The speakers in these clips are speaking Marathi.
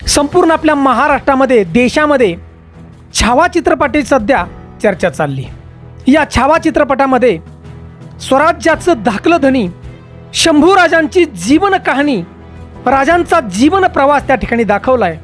संपूर्ण आपल्या महाराष्ट्रामध्ये देशामध्ये छावा चित्रपटाची सध्या चर्चा चालली. या छावा चित्रपटामध्ये स्वराज्याचं धाकलं धनी शंभूराजांची जीवन कहाणी राजांचा जीवन प्रवास त्या ठिकाणी दाखवलाय.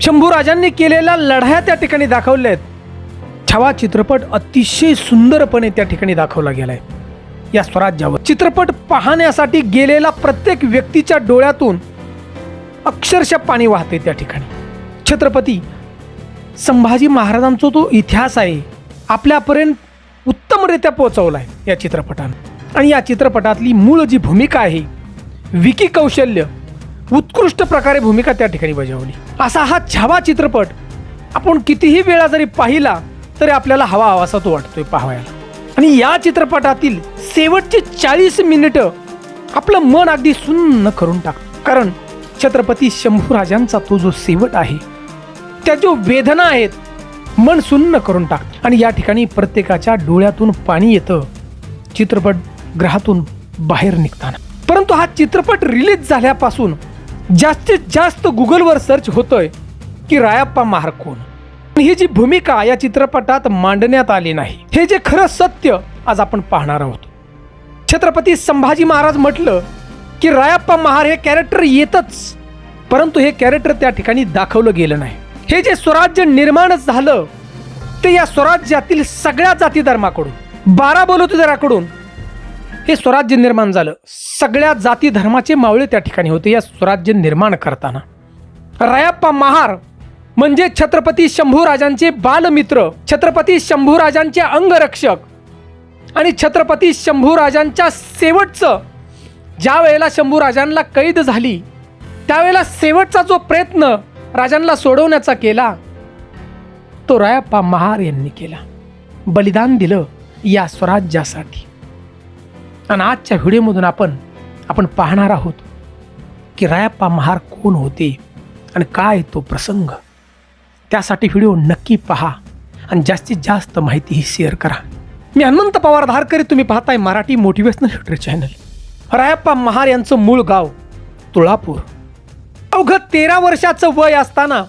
शंभूराजांनी केलेल्या लढाया त्या ठिकाणी दाखवल्या आहेत छावा चित्रपट अतिशय सुंदरपणे त्या ठिकाणी दाखवला गेलाय. या स्वराज्यावर. चित्रपट पाहण्यासाठी गेलेला प्रत्येक व्यक्तीच्या डोळ्यातून अक्षरशः पाणी वाहते त्या ठिकाणी. छत्रपती संभाजी महाराजांचा तो इतिहास आहे आपल्यापर्यंत उत्तमरित्या पोचवला आहे या चित्रपटानं. आणि या चित्रपटातली मूळ जी भूमिका आहे विकी कौशल्य उत्कृष्ट प्रकारे भूमिका त्या ठिकाणी बजावली. असा हा छावा चित्रपट आपण कितीही वेळा जरी पाहिला तरी आपल्याला हवा हवासा तो वाटतोय पाहायला. आणि या चित्रपटातील शेवटची चाळीस मिनिटं आपलं मन अगदी सुन्न करून टाक कारण छत्रपती शंभूराजांचा तो जो शेवट आहे त्या जो वेदना आहेत मन सुन्न करून टाक. आणि या ठिकाणी प्रत्येकाच्या डोळ्यातून पाणी येतं चित्रपट ग्रहातून बाहेर निघताना. परंतु हा चित्रपट रिलीज झाल्यापासून जास्तीत जास्त गुगलवर सर्च होतोय की रायप्पा महार कोण? ही जी भूमिका या चित्रपटात मांडण्यात आली नाही हे जे खरं सत्य आज आपण पाहणार आहोत. छत्रपती संभाजी महाराज म्हटलं की रायप्पा महार हे कॅरेक्टर येतच. परंतु हे कॅरेक्टर त्या ठिकाणी दाखवलं गेलं नाही. हे जे स्वराज्य निर्माण झालं ते या स्वराज्यातील सगळ्या जाती धर्माकडून बारा बलुतेदाराकडून हे स्वराज्य निर्माण झालं. सगळ्या जाती धर्माचे मावळे त्या ठिकाणी होते या स्वराज्य निर्माण करताना. रायाप्पा महार म्हणजे छत्रपती शंभूराजांचे बालमित्र छत्रपती शंभूराजांचे अंगरक्षक आणि छत्रपती शंभूराजांच्या शेवटचं ज्या वेळेला शंभूराजांना कैद झाली त्यावेळेला शेवटचा जो प्रयत्न राजांना सोडवण्याचा केला तो रायप्पा महार यांनी केला. बलिदान दिलं या स्वराज्यासाठी. आणि आजच्या व्हिडिओमधून आपण आपण पाहणार आहोत की रायप्पा महार कोण होते आणि काय तो प्रसंग. त्यासाठी व्हिडिओ नक्की पहा आणि जास्तीत जास्त माहितीही शेअर करा. मी हनुमंत पवार धारकरी तुम्ही पाहताय Marathi motivational YouTube channel. Rayappa Mahar यांचं मूळ गाव तुळापूर. अवघं तेरा वर्षाचं वय असताना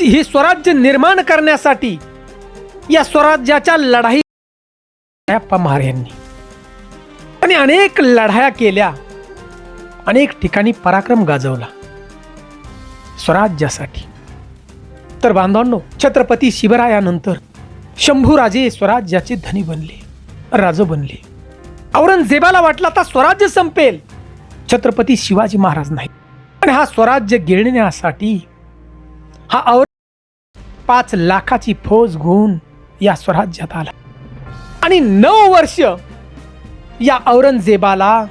हे स्वराज्य निर्माण करण्यासाठी या स्वराज्याच्या लढाई रायप्पा महार यांनी. आणि अनेक लढाया केल्या अनेक ठिकाणी पराक्रम गाजवला स्वराज्यासाठी. तर बांधवांनो छत्रपती शिवरायानंतर शंभूराजे स्वराज्याचे धनी बनले राजू बनले. औरंगजेबाला वाटला आता स्वराज्य संपेल. छत्रपती शिवाजी महाराज नाही. आणि हा स्वराज्य गिळण्यासाठी हा और पाच लाखाची फौज घेऊन या स्वराज्यात आला. आणि नऊ वर्ष या औरंगजेबाला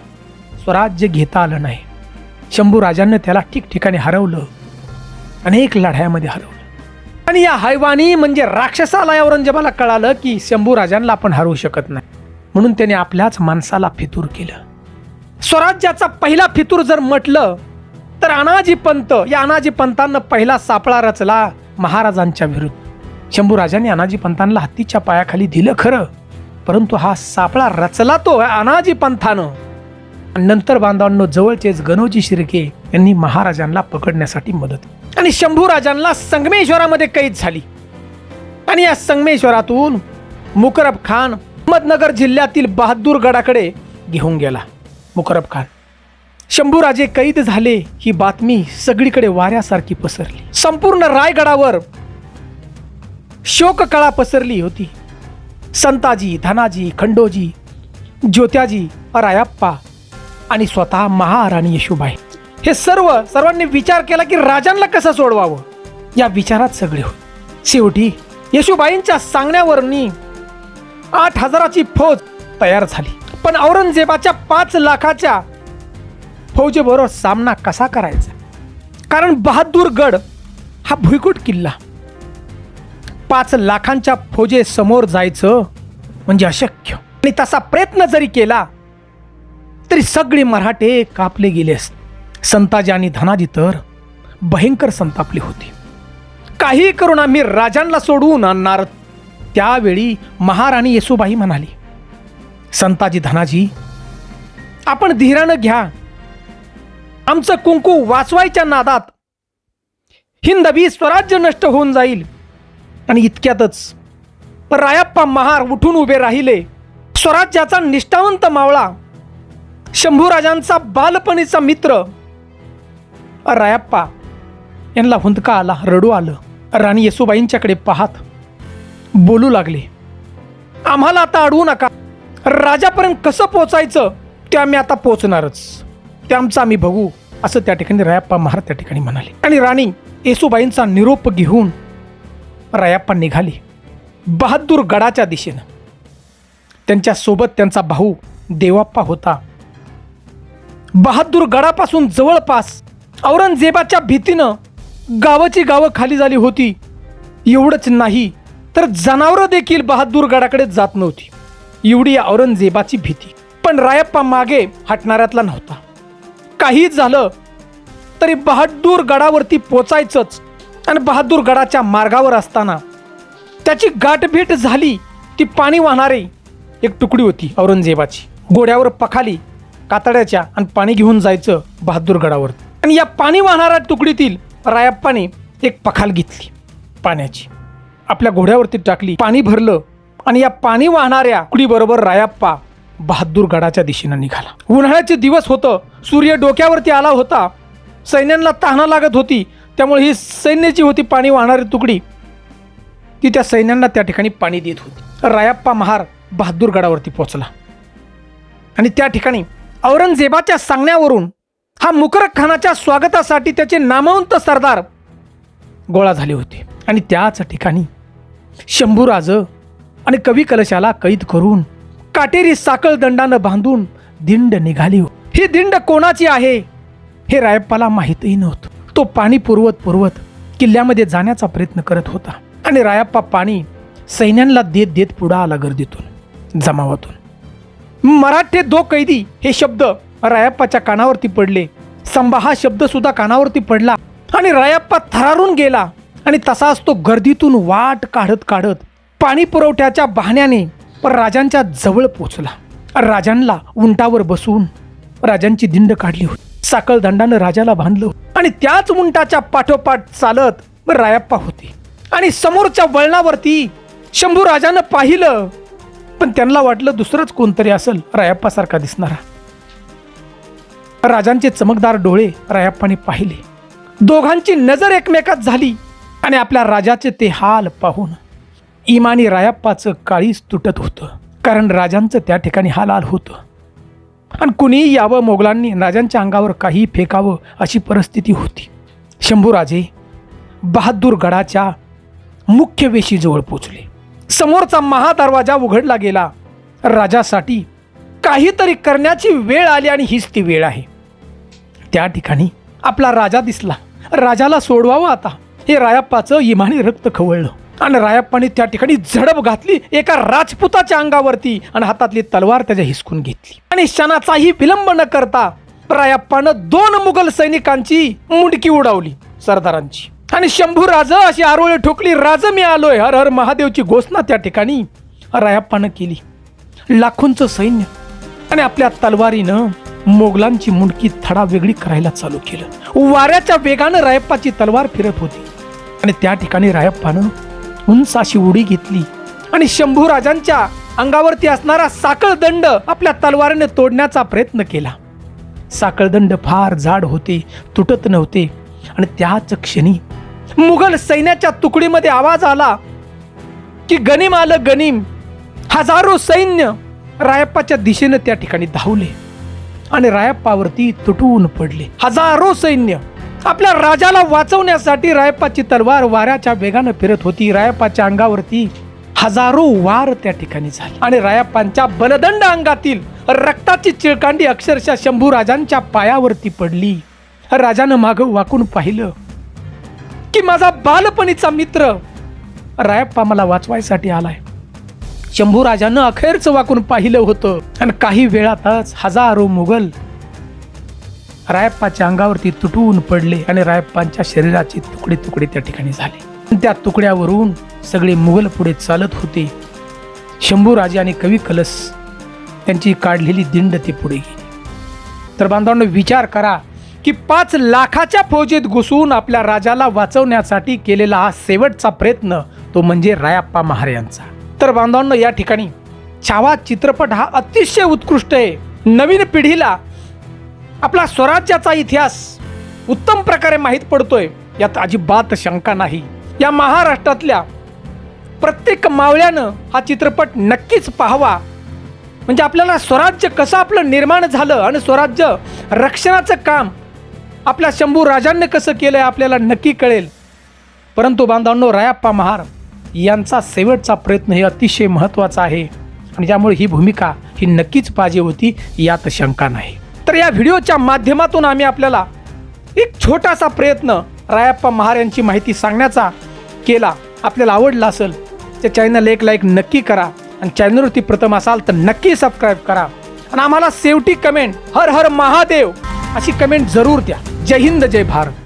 स्वराज्य घेता आलं नाही. शंभूराजांना त्याला ठिकठिकाणी हरवलं. अनेक लढायामध्ये हरवलं. आणि या हैवानी म्हणजे राक्षसाला औरंगजेबाला कळालं की शंभू राजांना आपण हरवू शकत नाही. म्हणून त्याने आपल्याच माणसाला फितूर केलं. स्वराज्याचा पहिला फितूर जर म्हटलं तर अनाजी पंत या अनाजी पंतांना पहिला सापळा रचला महाराजांच्या विरुद्ध. शंभूराजांनी अनाजी पंतांना हत्तीच्या पायाखाली दिलं खरं परंतु हा सापळा रचला तो अनाजी पंथानं आणि नंतर बांधवांनो जवळचेच गणोजी शिर्के यांनी महाराजांना पकडण्यासाठी मदत आणि शंभूराजांना संगमेश्वरामध्ये कैद झाली. आणि या संगमेश्वरातून मुकरब खान अहमदनगर जिल्ह्यातील बहादूरगडाकडे घेऊन गेला. मुकरब खान. शंभूराजे कैद झाले ही बातमी सगळीकडे वाऱ्यासारखी पसरली. संपूर्ण रायगडावर शोककळा पसरली होती. संताजी धनाजी खंडोजी ज्योत्याजी रायाप्पा आणि स्वतः महाराणी येशूबाई. हे सर्व सर्वांनी विचार केला की राजांना कसं सोडवावं? या विचारात सगळे होते. शेवटी येशुबाईंच्या सांगण्यावरनी आठ हजाराची फौज तयार झाली. पण औरंगजेबाच्या पाच लाखाच्या फौजेबरोबर सामना कसा करायचा? कारण बहादूरगड हा भुईकोट किल्ला. पाच लाखांच्या फौजे समोर जायचं म्हणजे अशक्य. आणि तसा प्रयत्न जरी केला तरी सगळे मराठे कापले गेले असते. संताजी आणि धनाजी तर भयंकर संतापले होते. काही करून आम्ही राजांना सोडवून आणणार त्यावेळी महाराणी येसुबाई म्हणाली संताजी धनाजी आपण धीरानं घ्या. आमचं कुंकू वाचवायच्या नादात हिंदवी स्वराज्य नष्ट होऊन जाईल. आणि इतक्यातच रायाप्पा महार उठून उभे राहिले. स्वराज्याचा निष्ठावंत मावळा शंभूराजांचा बालपणीचा मित्र. रायाप्पा यांना हुंदका आला रडू आलं. राणी येसुबाईंच्याकडे पाहत बोलू लागले. आम्हाला आता अडवू नका. राजापर्यंत कसं पोचायचं ते आम्ही आता पोचणारच ते आमचं आम्ही बघू असं त्या ठिकाणी रायाप्पा महार त्या ठिकाणी म्हणाले. आणि राणी येसुबाईंचा निरोप घेऊन रायाप्पा निघाली बहादूर गडाच्या दिशेनं. त्यांच्यासोबत त्यांचा भाऊ देवाप्पा होता. बहादूर गडापासून जवळपास औरंगजेबाच्या भीतीनं गावाची गावं खाली झाली होती. एवढंच नाही तर जनावरं देखील बहादूर गडाकडे जात नव्हती. एवढी औरंगजेबाची भीती. पण रायप्पा मागे हटणाऱ्यातला नव्हता. काही झालं तरी बहादूर गडावरती पोचायचंच आणि बहादूर गडाच्या मार्गावर असताना त्याची गाठभेट झाली ती पाणी वाहणारी एक तुकडी होती औरंगजेबाची. घोड्यावर पखाली कातड्याच्या आणि पाणी घेऊन जायचं बहादूर गडावर आणि या पाणी वाहणाऱ्या तुकडीतील रायप्पाने एक पखाल घेतली पाण्याची. आपल्या घोड्यावरती टाकली पाणी भरलं आणि या पाणी वाहणाऱ्या कुडीबरोबर रायाप्पा बहादूर गडाच्या दिशेनं निघाला. उन्हाळ्याचे दिवस होतं सूर्य डोक्यावरती आला होता सैन्यांना तहाना लागत होती त्यामुळे ही सैन्याची होती पाणी वाहणारी तुकडी. ती त्या सैन्यांना त्या ठिकाणी पाणी देत होती. रायाप्पा महार बहादूर गडावरती पोहोचला. आणि त्या ठिकाणी औरंगजेबाच्या सांगण्यावरून हा मुकरक खानाच्या स्वागतासाठी त्याचे नामवंत सरदार गोळा झाले होते. आणि त्याच ठिकाणी शंभूराज आणि कवी कलशाला कैद करून काटेरी साखळ दंडानं बांधून दिंड निघाली. ही दिंड कोणाची आहे? हे रायप्पाला माहीतही नव्हतं. तो पाणी पुरवत पुरवत किल्ल्यामध्ये जाण्याचा प्रयत्न करत होता आणि रायप्पा पाणी सैन्यांना देत देत पुढं आला गर्दीतून जमावातून. मराठे दो कैदी हे शब्द रायप्पाच्या कानावरती पडले. संभा हा शब्द सुद्धा कानावरती पडला आणि रायप्पा थरारून गेला. आणि तसाच तो गर्दीतून वाट काढत काढत पाणी पुरवठ्याच्या बहाण्याने राजांच्या जवळ पोचला राजांना उंटावर बसून राजांची दिंड काढली होती. साखळ दंडानं राजाला बांधलं आणि त्याच उंटाच्या पाठोपाठ चालत रायप्पा होते. आणि समोरच्या वळणावरती शंभू राजानं पाहिलं. पण त्यांना वाटलं दुसरंच कोणतरी असेल रायप्पासारखा दिसणारा. राजांचे चमकदार डोळे रायप्पाने पाहिले. दोघांची नजर एकमेकात झाली. आणि आपल्या राजाचे ते हाल पाहून इमानी रायप्पाचं काळीच तुटत होतं. कारण राजांचं त्या ठिकाणी हालाल होतं. आणि कुणीही यावं मोगलांनी राजांच्या अंगावर काही फेकावं अशी परिस्थिती होती. शंभूराजे बहादूर गडाच्या मुख्य वेशीजवळ पोचले. समोरचा महादरवाजा उघडला गेला. राजासाठी काहीतरी करण्याची वेळ आली आणि हीच ती वेळ आहे. त्या ठिकाणी आपला राजा दिसला. राजाला सोडवावं आता. हे रायप्पाचं इमानी रक्त खवळलं. आणि रायप्पाने त्या ठिकाणी झडप घातली एका राजपुताच्या अंगावरती आणि हातातली तलवार त्याच्या हिसकून घेतली. आणि क्षणाचाही विलंब न करता रायप्पानं दोन मुघल सैनिकांची मुंडकी उडावली सरदारांची. आणि शंभू राज अशी आरोळी ठोकली राज मी आलोय. हर हर महादेवची घोषणा त्या ठिकाणी रायप्पानं केली. लाखोंचं सैन्य आणि आपल्या तलवारीनं मोगलांची मुंडकी थडा वेगळी करायला चालू केलं. वाऱ्याच्या वेगानं रायप्पाची तलवार फिरत होती. आणि त्या ठिकाणी रायप्पानं उंच अशी उडी घेतली. आणि शंभू राजांच्या अंगावरती असणारा साकळदंड आपल्या तलवारीने तोडण्याचा प्रयत्न केला. साखळदंड फार जाड होते तुटत नव्हते. आणि त्याच क्षणी मुघल सैन्याच्या तुकडीमध्ये आवाज आला की गनिम आलं गनिम. हजारो सैन्य रायप्पाच्या दिशेनं त्या ठिकाणी धावले आणि रायप्पावरती तुटून पडले. हजारो सैन्य आपल्या राजाला वाचवण्यासाठी रायप्पाची तलवार वाऱ्याच्या वेगानं फिरत होती. रायप्पाच्या अंगावरती हजारो वार त्या ठिकाणी झाले. आणि रायप्पांच्या बलदंड अंगातील रक्ताची चिळकांडी अक्षरशः शंभू राजांच्या पायावरती पडली. राजानं मागं वाकून पाहिलं की माझा बालपणीचा मित्र रायप्पा मला वाचवायसाठी आलाय. शंभू राजानं अखेरचं वाकून पाहिलं होतं. आणि काही वेळातच हजारो मुघल रायप्पाच्या अंगावरती तुटून पडले आणि रायप्पांच्या शरीराचे तुकडे तुकडे त्या ठिकाणी झाले. त्या तुकड्यावरून सगळे मुघल पुढे चालत होते. शंभूराजे आणि कवी कलस त्यांची काढलेली दिंड ते पुढे गेली. तर बांधवांनो विचार करा की पाच लाखाच्या फौजेत घुसून आपल्या राजाला वाचवण्यासाठी केलेला हा शेवटचा प्रयत्न तो म्हणजे रायाप्पा महार यांचा तर बांधवांनो या ठिकाणी छावा चित्रपट हा अतिशय उत्कृष्ट आहे. नवीन पिढीला आपला स्वराज्याचा इतिहास उत्तम प्रकारे माहीत पडतोय यात अजिबात शंका नाही. या महाराष्ट्रातल्या प्रत्येक मावळ्यानं हा चित्रपट नक्कीच पाहावा. म्हणजे आपल्याला स्वराज्य कसं आपलं निर्माण झालं आणि स्वराज्य रक्षणाचं काम आपल्या शंभू राजांनी कसं केलं आहे आपल्याला नक्की कळेल. परंतु बांधवांनो रायाप्पा महार यांचा शेवटचा प्रयत्न हे अतिशय महत्त्वाचा आहे आणि त्यामुळे ही भूमिका ही नक्कीच पाहिजे होती यात शंका नाही. तर या व्हिडिओच्या माध्यमातून आम्ही आपल्याला एक छोटासा प्रयत्न रायाप्पा महार यांची माहिती सांगण्याचा केला. आपल्याला आवडला असेल तर चॅनल एक लाईक नक्की करा आणि चॅनलवरती प्रथम असाल तर नक्की सबस्क्राईब करा. आणि आम्हाला शेवटी कमेंट हर हर महादेव अशी कमेंट जरूर द्या. जय हिंद जय भारत.